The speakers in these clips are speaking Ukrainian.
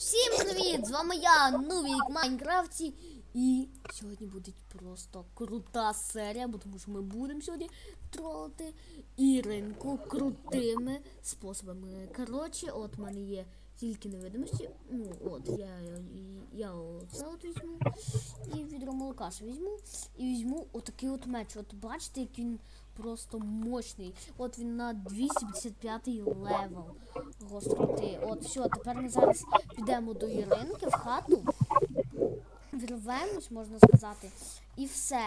Всім привіт! З вами я, Нубік Майнкрафті. І сьогодні буде просто крута серія, бо тому що ми будемо сьогодні тролити Іринку крутими способами. Коротше, от в мене є тільки невидимості. Ну, от, я, я оце от візьму. І відро молока ще візьму. І візьму отакий от меч. От бачите, як він просто мощний. От він на 255 левел гостроти. От, все, тепер ми зараз підемо до Іринки в хату. Вірвемось, можна сказати. І все.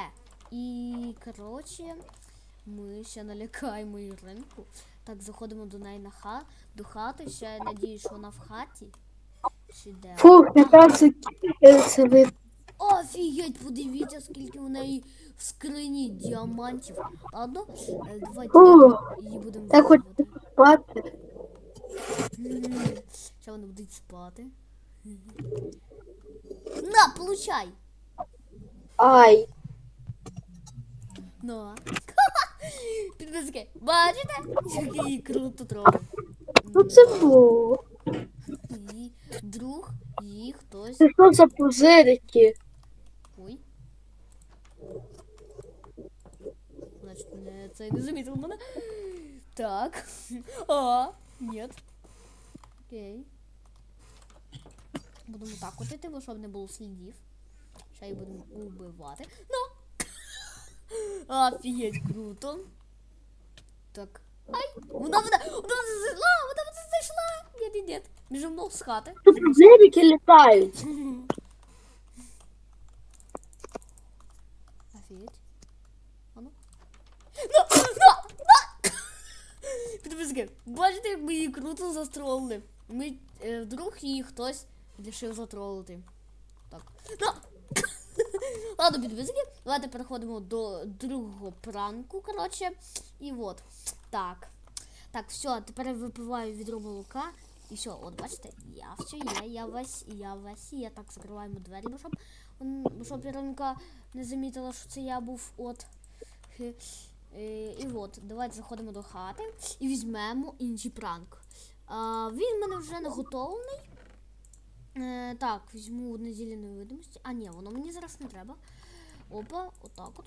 І коротше, ми ще налякаємо Іринку. Так, заходимо до неї на ха... до хати. Ще я надію, що вона в хаті. Чи де? Фух, яка це, це ви. Офігеть, подивіться, скільки у неї в скрині діамантів. Ладно, е, давайте її будемо так хоч спати. Ще вони будуть спати. На, получай! Ай. На. Підписки. Бачите? Який круто трохи. Ну це було. І друг, і хтось. Це що за пузирики? не, це не замітив мене. Так. А, нет. Окей. Будемо так от іти, бо щоб не було слідів. Ще й будемо убивати. Ну. Офігеть, круто. Так. Ай! Вона, вона, вона зайшла, вона вона зайшла. Ні, ні, ні. Біжимо з хати. Тут пузирики літають. Офігеть. Підписки, бачите, ми її круто застролили. Ми е, вдруг її хтось вирішив затролити. Так. Ладно, підписки, давайте переходимо до другого пранку, коротше. І от. Так. Так, все, тепер я випиваю відро молока. І все, от бачите, я все є, я весь, я весь є. Так, закриваємо двері, бо щоб, щоб Іринка не замітила, що це я був от. Е, І от, давайте заходимо до хати і візьмемо інший пранк. А, він в мене вже наготовлений. Е, так, візьму неділі невидимості. А, ні, воно мені зараз не треба. Опа, отак от.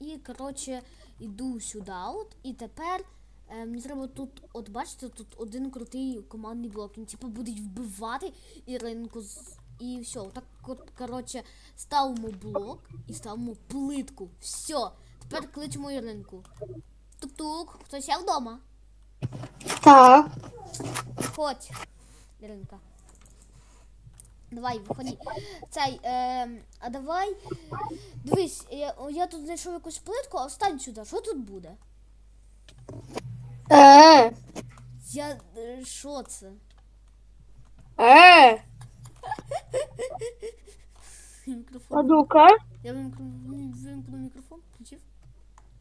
І, коротше, йду сюди от. І тепер е, мені треба тут, от бачите, тут один крутий командний блок. Він типу буде вбивати Іринку з. І все, так коротше, ставимо блок і ставимо плитку. Все. Тепер кличемо Іринку. Тук-тук, хтось є вдома? Так. Ходь, Іринка. Давай, виходи. Цей, е, а давай. Дивись, я, я тут знайшов якусь плитку, а встань сюди. Що тут буде? Е. Я. е, Що це? Е. А Мікрофон. ну-ка. Я вимкну, вимкну мікрофон, включив.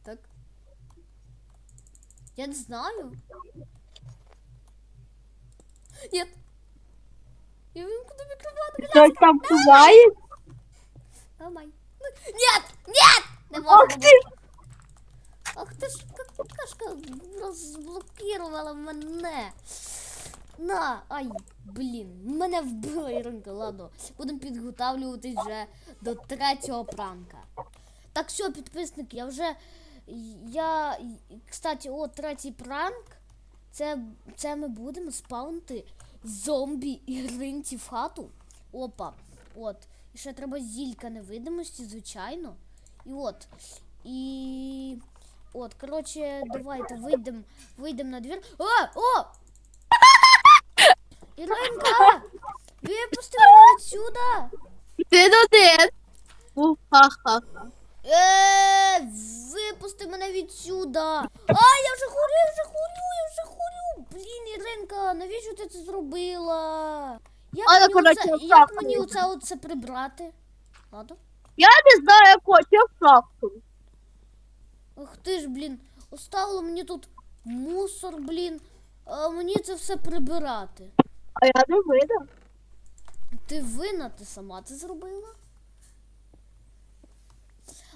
Так. Я не знаю. Нет. Я вимкну мікрофон. Щось там буває? Ломай. Ну, Нет! Нет! Не Ах можна. ти! Ах ти ж какашка розблокувала мене. На, ай, блін, мене вбила Іринка, ладно. Будемо підготавлюватись вже до третього пранка. Так, все, підписник, я вже. Я. Кстати, о, третій пранк. Це, це ми будемо спаунти зомбі Іринці в хату. Опа. От. І ще треба зілька невидимості, звичайно. І от. І. От, коротше, давайте вийдемо вийдем на двір. О! О! Іринка! Випусти мене відсюда! Ти один. Ха-ха. Е, випусти мене відсюда! А, я вже хворю, я вже хворю, я вже хворю! Блін, Іринка, навіщо ти це зробила? Як, А, мені, коротше, оце, як мені оце, оце прибрати? Ладно? Я не знаю, як хоче фракту. Ах ти ж, блін, оставила мені тут мусор, блін. А мені це все прибирати. А я не видав. Ти винна, ти сама це зробила?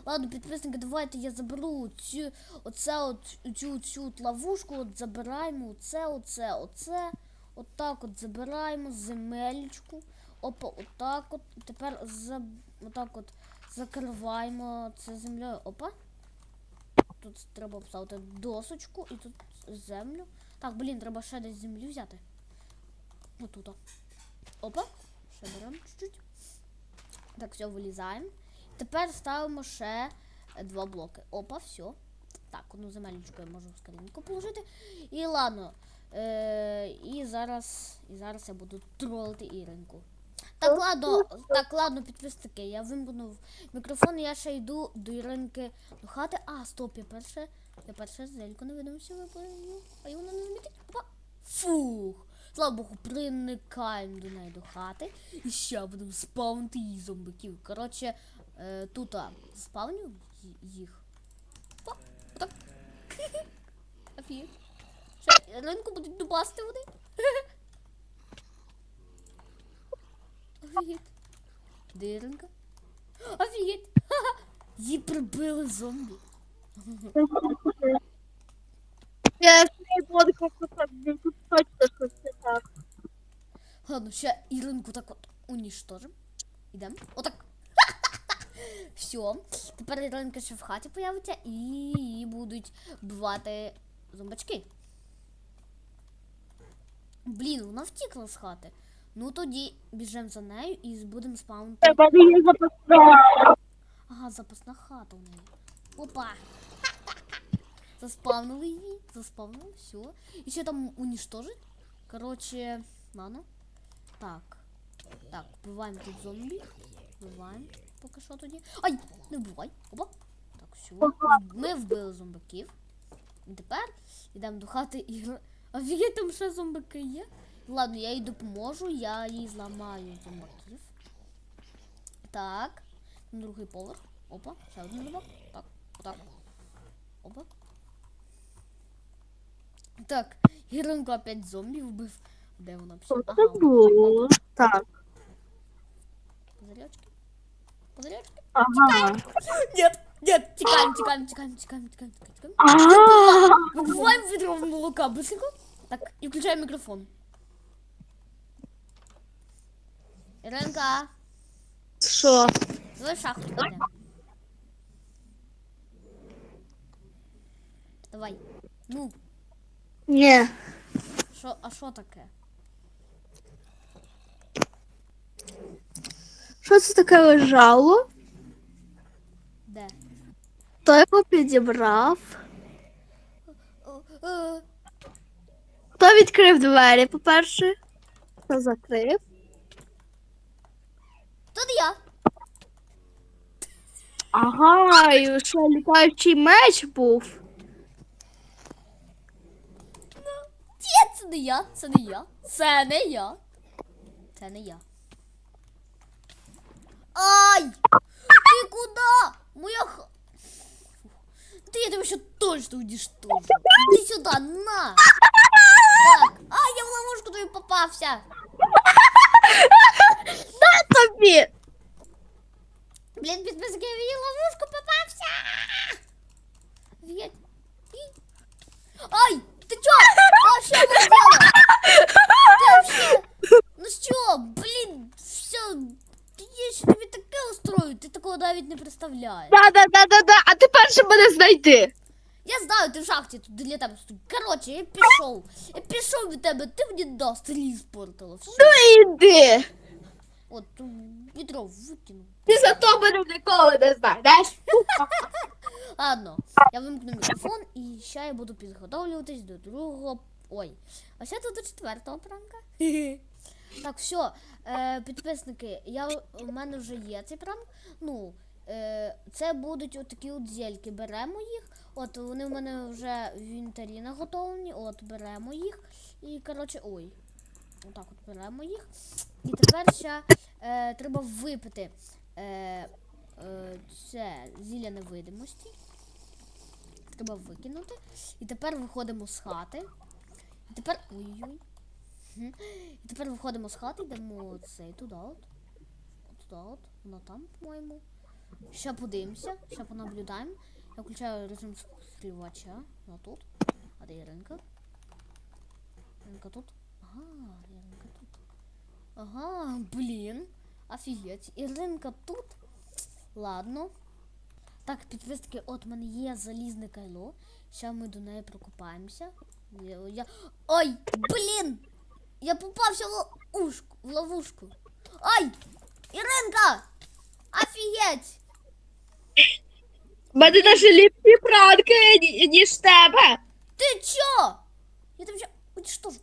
Ладно, підписники, давайте я заберу цю оце от цю цю от ловушку, от забираємо оце, оце, оце, Отак от забираємо земельку. Опа, отак от. І Тепер за... отак от закриваємо це землею. Опа. Тут треба поставити досочку і тут землю. Так, блін, треба ще десь землю взяти. Отут. Опа. Ще беремо чуть-чуть. Так, все, вилізаємо. Тепер ставимо ще два блоки. Опа, все. Так, одну земельничку я можу в положити. І ладно. Е, і зараз. І зараз я буду тролити Іринку. Так, ладно, так, ладно, підписники. Я вимкнув мікрофон, я ще йду до Іринки до хати. А, стоп, я перше. Я перше зельку не видимося випаю. А вона не замітить. Опа. Фух. Слава Богу, приникаємо до неї до хати. І ще будемо спавнити її зомбаків. Коротше, е, тут спавню їх. Опа, отак. Офігеть. Ще ринку будуть дубасти вони. Офігеть. Де є ринка? Офігеть. Її прибили зомбі. Я не буду точно так. Ладно, ще Іринку так от уніштожим. Ідемо. Отак. Все. Тепер Іринка ще в хаті появиться і будуть бувати зомбачки. Блін, вона втікла з хати. Ну тоді біжимо за нею і будемо спаунти. Ага, запасна хата у неї. Опа! Заспавнили її, заспавнили, все. І ще там уничтожить. Короче, ладно. Так. Так, вбиваємо тут зомбі. Вбиваємо поки що тоді. Ай! Не вбивай. Опа. Так, все. Ми вбили зомбаків. І тепер йдемо до хати і. Офігеть, там ще зомбаки є. Ладно, я їй допоможу, я їй зламаю зомбаків. Так. Другий поверх. Опа, ще один зомбак. Так, так. Опа. Так, Іринку опять зомбі вбив. Де вона пішла? Було? Так. Позарячки. Позарячки. Ага. Нет, нет, тікаємо, тікаємо, тікаємо, тікаємо, тікаємо, тікаємо. А, Вибиваємо відро молока, быстренько. Так, і включаємо мікрофон. Іринка, Що? давай в шахту підемо. Давай. Ну, Ні. що, а що таке? Що це таке лежало? Де? Хто його підібрав? Хто відкрив двері, по-перше? Хто закрив? Тут я. Ага, і що літаючий меч був. Ні, це не я, це не я. Це не я. Це не я. Ай! Ти куди? Моя х... Ти я тебе ще точно уничтожу. Іди сюди, на! Так. Ай, я в ловушку тобі попався. Тобі! Блін, підписники, я в її ловушку попався. Офігеть. І- Ай, ти чо? А, що ви зробили? Ти вообще? Ну що, блін, все, я тобі таке устрою, ти такого навіть не представляєш. Да-да-да-да-да, а ти перше мене знайди. Я знаю, ти в шахті тут для тебе. Коротше, я пішов. Я пішов від тебе, ти мені даст ліс спортила. Ну іди. От, відро викинув. Ти за то мене ніколи не знайдеш. Ладно, я вимкну мікрофон і ще я буду підготовлюватись до другого. Ой, а ще тут до четвертого пранка. Так, все, е, підписники, я, у мене вже є цей пранк. Ну, е, це будуть отакі от зельки. Беремо їх. От вони в мене вже в інвентарі наготовлені. От, беремо їх. І, коротше, ой. Отак от беремо їх. І тепер ще е, треба випити е, е, це зілля невидимості. Треба викинути. І тепер виходимо з хати. І тепер. Ой-ой. І тепер виходимо з хати, йдемо цей туди от. Туди от. Воно там, по-моєму. Ще подивимося, ще понаблюдаємо. Я включаю режим спостерігача. Вона тут. А де Іринка? Іринка тут. Ага, Іринка тут. Ага, блін. Офігеть. Іринка тут. Ладно. Так, підписники, от мене є залізне кайло. Зараз ми до неї прокопаємося. Я... Ой, блін! Я попався в ловушку. В ловушку. Ай! Іринка! Офігеть! У мене навіть ліпші пранки, ні- ніж в тебе. Ти чо? Я тебе ще уничтожу.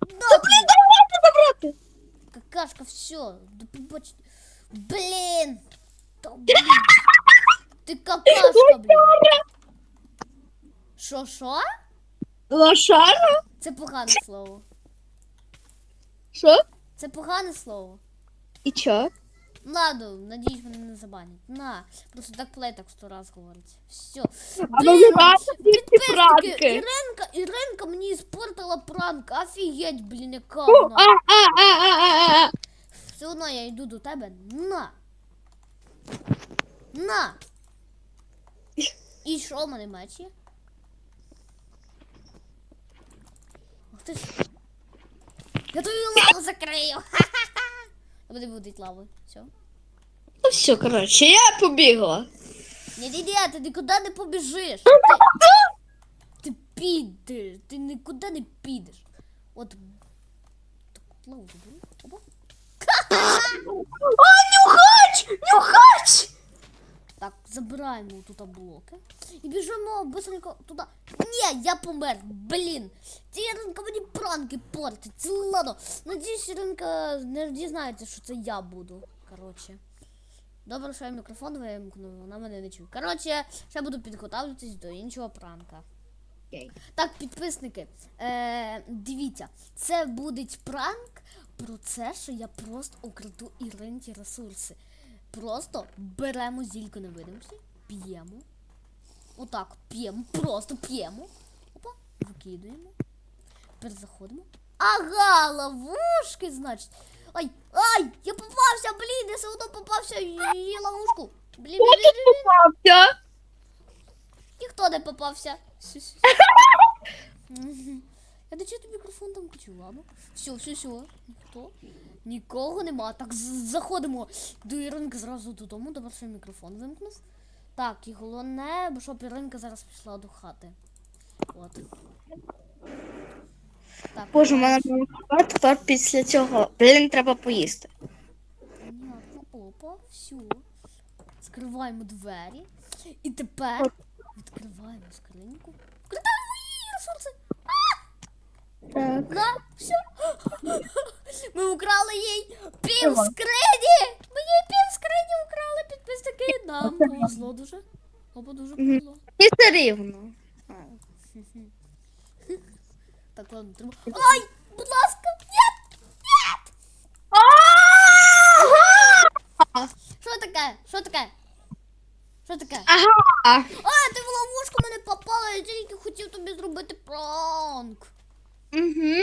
Та блін, давайте забрати. Какашка, все. До побачення. Блін! Та блін. Ти какашка, блін. Що, що? Лошара? Це погане слово. Що? Це погане слово. І чо? Ладно, надіюсь, мене не забанять. На, просто так плей так сто раз говорить. Все. А нравятся ці підписники, пранки. Іринка, Іринка мені іспортила пранк. Офігеть, блін, яка вона. Все одно я йду до тебе. На. На. І що в мене меч є? Ух ти ж. Я тобі лаву закрию. Ха-ха-ха. Я буду будить лаву. Все. Ну все, коротше, я побігла. Ні, ні, ні, ти нікуди не побіжиш. Ти, ти підеш, ти нікуди не підеш. От. Так, лаву заберу. Опа. А, нюхач! Нюхач! Так, забираємо тут блоки. І біжимо быстренько туди. Ні, я помер. Блін. Ці Іринка мені пранки портить. Ладно. Надіюсь, Іринка не дізнається, що це я буду. Коротше. Добре, що я мікрофон вимкнув, вона мене не чує. Коротше, ще буду підготовлюватись до іншого пранка. Окей. Так, підписники, е, дивіться, це буде пранк про це, що я просто украду Іринті ресурси. Просто беремо зільку невидимості, п'ємо. Отак, п'ємо, просто п'ємо. Опа, викидуємо. Тепер заходимо. Ага, ловушки, значить. Ай, ай, я попався, блін, я все одно попався в її ловушку. Блін, блін, блін, попався? Ніхто не попався. До чого ти мікрофон там включив, ладно? Все, все, все. Ніхто. Нікого нема. Так, заходимо до Іринки зразу додому. Добре, що мікрофон вимкнув. Так, і головне, бо щоб Іринка зараз пішла до хати. От. Так, Боже, у мене мама тепер після цього. Блін, треба поїсти. Понятно. Опа, все. Скриваємо двері. І тепер відкриваємо скриньку. Вкладаємо її ресурси. Так. Да, все. Ми украли їй пів скрині. Ми їй пів скрині украли підписники. Нам повезло дуже. Опа, дуже повезло. І все рівно. Так, ладно, треба. Ай, будь ласка, ні! Ага! Що таке? Що таке? Що таке? Ага! А, ти в ловушку мене попала, я тільки хотів тобі зробити пранк. Угу.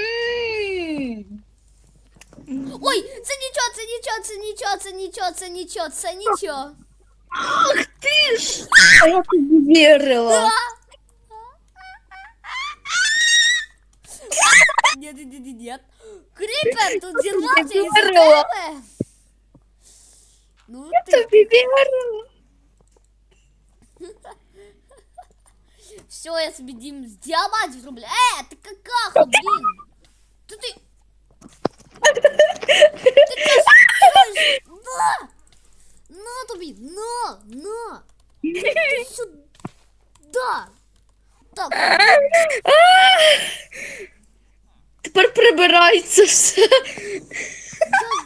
Ой, це нічого, це нічого, це нічого, це нічого, це нічого, це нічого. Ах ти ж! А я тобі вірила. Нет, нет, нет, нет. Крипер, тут зірвався із Здорово. тебе. Ну Я ти, тобі вірила. все, я собі дім з діамантів зроблю. Е, какаха. Ти ти... Ти кастуєш. На! На тобі, на, на. Ти сюда. Так, Тепер прибирається все. я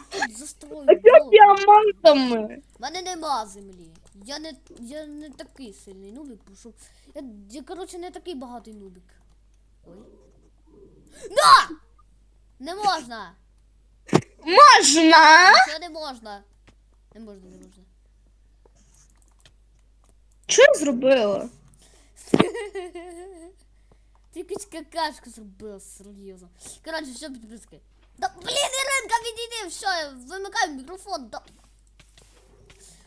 тут застрою. Діамантами? У мене нема землі. Я не, я не такий сильний нубик, бо що. Я, я коротше, не такий багатий нубик. Ой. На! Не можна! Можна? Що не можна? Не можна, не можна. Що я зробила? Ти якусь какашку зробила, серйозно. Коротше, все підписки. Да, блін, Іринка, відійди, все, вимикай мікрофон. Да.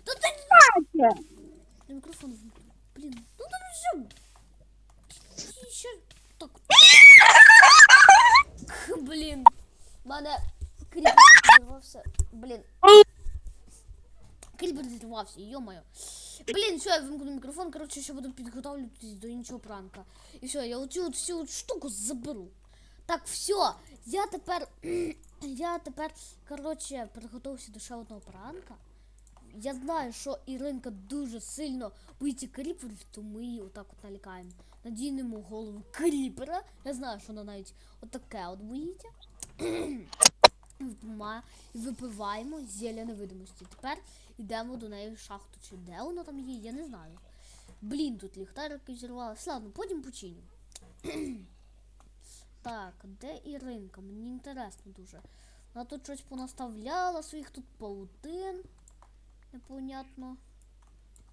Та ти Я мікрофон вимкнув. Блін, ну там все. І ще так. Блін. В мене кріпер зірвався. Блін. Кріпер зірвався, йо-моє. Блін, все, я вимкну мікрофон, коротше, ще буду підготовлюватись до іншого пранка. І все, я оцю от всю от штуку заберу. Так, все, я тепер. я тепер, коротше, приготувався до ще одного пранка. Я знаю, що Іринка дуже сильно боїться кріперів, то ми її отак от налякаємо. Надінемо голову кріпера. Я знаю, що вона навіть отаке от боїться. Випиваємо зілля невидимості. Тепер йдемо до неї в шахту. Чи де вона там є, я не знаю. Блін, тут ліхтарики зірвалися. Ладно, потім починю. так, де Іринка? Мені інтересно дуже. Вона тут щось понаставляла своїх тут паутин. Непонятно.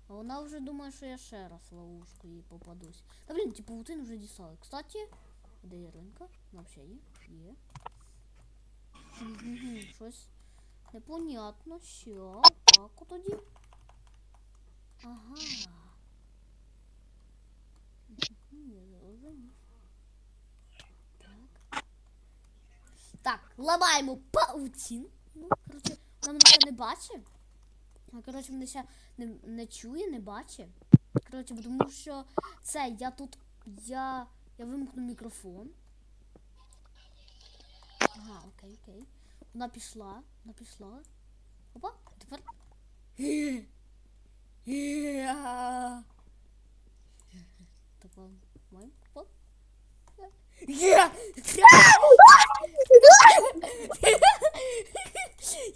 А вона вже думає, що я ще раз ловушку їй попадусь. Та блін, ті паутини вже дістали. Кстати, де? Вона взагалі є? Є. Щось непонятно. Що? Так от тоді. Ага. Так. Так, ламаємо паутін. Ну, коротше, вона мене не бачить. А, Коротше, мене ще не, не чує, не бачить. Коротше, тому що це я тут. Я. Я вимкну мікрофон. Ага, окей, окей. Вона пішла, вона пішла. Опа, тепер.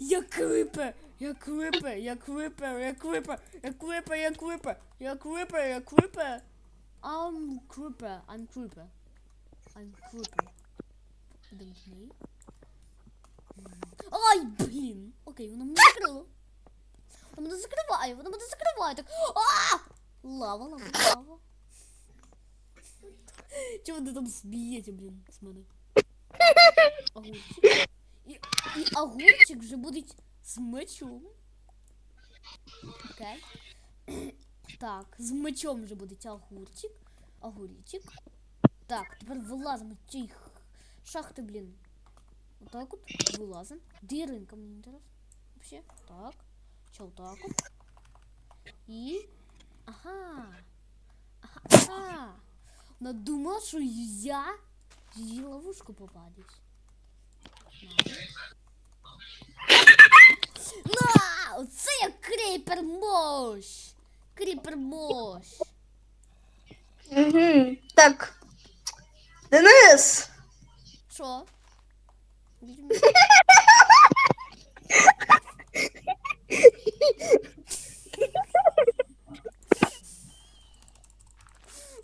Я крипе, я крипе, я крипе, я крипе, я крипе, я крипе, я крипе, я крипе. I'm creeper, I'm creeper. I'm creeper. З. Ай, блін! Окей, воно мене закрило. Воно мене закриває, воно мене закриває. Так. А! Лава, лава, лава. Чого ви там смієте, блін, з мене? Огурчик. І, і огурчик вже буде з мечом. Окей. Так, з мечом вже буде огурчик. Огурчик. Так, тепер вилазимо з цієї х- шахти, блін. Отак от вилазимо. Де Іринка, мені інтересно? Вообще. Так. Че отак от. І. Ага. Ага. Ага. Вона думала, що я її ловушку попадусь. На! Оце я кріпер мощ! Кріпер мощ! Угу. Так. Денис! Що?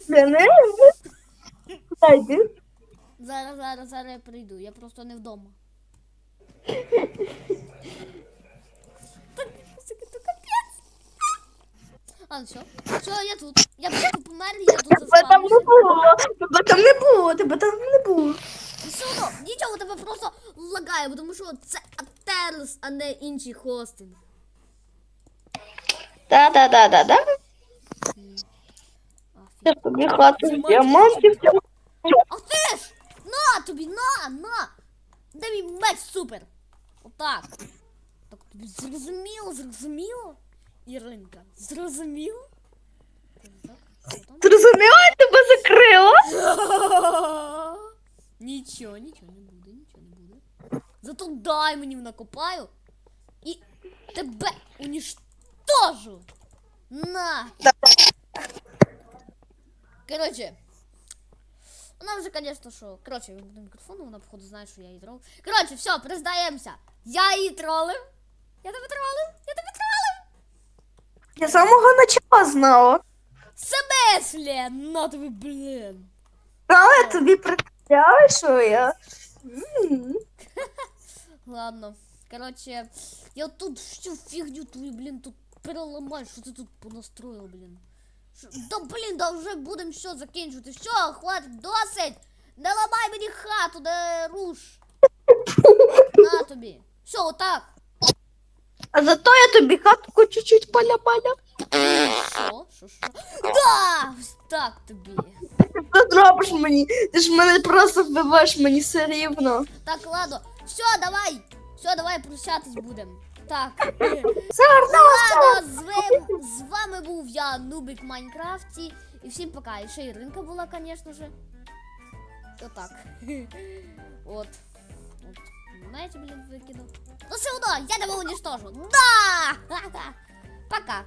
Денис? Куди йди? Зараз, зараз, зараз я прийду. Я просто не вдома. Так, це капець. А, ну що? Що, я тут. Я просто помер, я тут Тебе там не заспавнився. було. Тебе там не було, тебе там не було. Все одно, нічого тебе просто лагає, тому що це Атерс, а не інший хостинг. Да-да-да-да-да. Я тобі хату Діамантів. Ах ти ж! На тобі, на, на! Дай мій меч супер! Отак. Так тобі зрозуміло, зрозуміло? Іринка, зрозуміло? Так, що там? Зрозуміла, я тебе закрила? Нічого, нічого не буде, нічого не буде. Зато дай мені накопаю і тебе уніштожу. На! Короче. Вона вже, конечно, що. Короче, я буду мікрофон, вона, походу, знає, що я її тролив. Короче, все, признаємося. Я її тролив. Я тебе тролив, я тебе тролив. Я з самого начала знала. Семеслі! На тобі, блін. Але тобі представляю, що я. М. Ладно. Короче, я тут всю фигню твою, блин, тут переламаю, що ти тут понастроїв, блін. Що- Да блін, да вже будемо все закінчувати. Все, хватить, досить! Не ламай мені хату, не руш. На тобі. Все, отак. А зато я тобі хатку чуть-чуть поля-поля. Що? Що, що? Да! Ось так тобі. ти зробиш мені? Ти ж мене просто вбиваєш, мені все рівно. Так, ладно. Все, давай. Все, давай прощатись будемо. Так. Зараз Ладно, з, ви- з вами був я, Нубик в Майнкрафті. І всім пока. І ще Іринка була, звісно же. Отак. От. От. Знаєте, блін, викинув. Ну все одно, я тебе уничтожу. Да! Пока.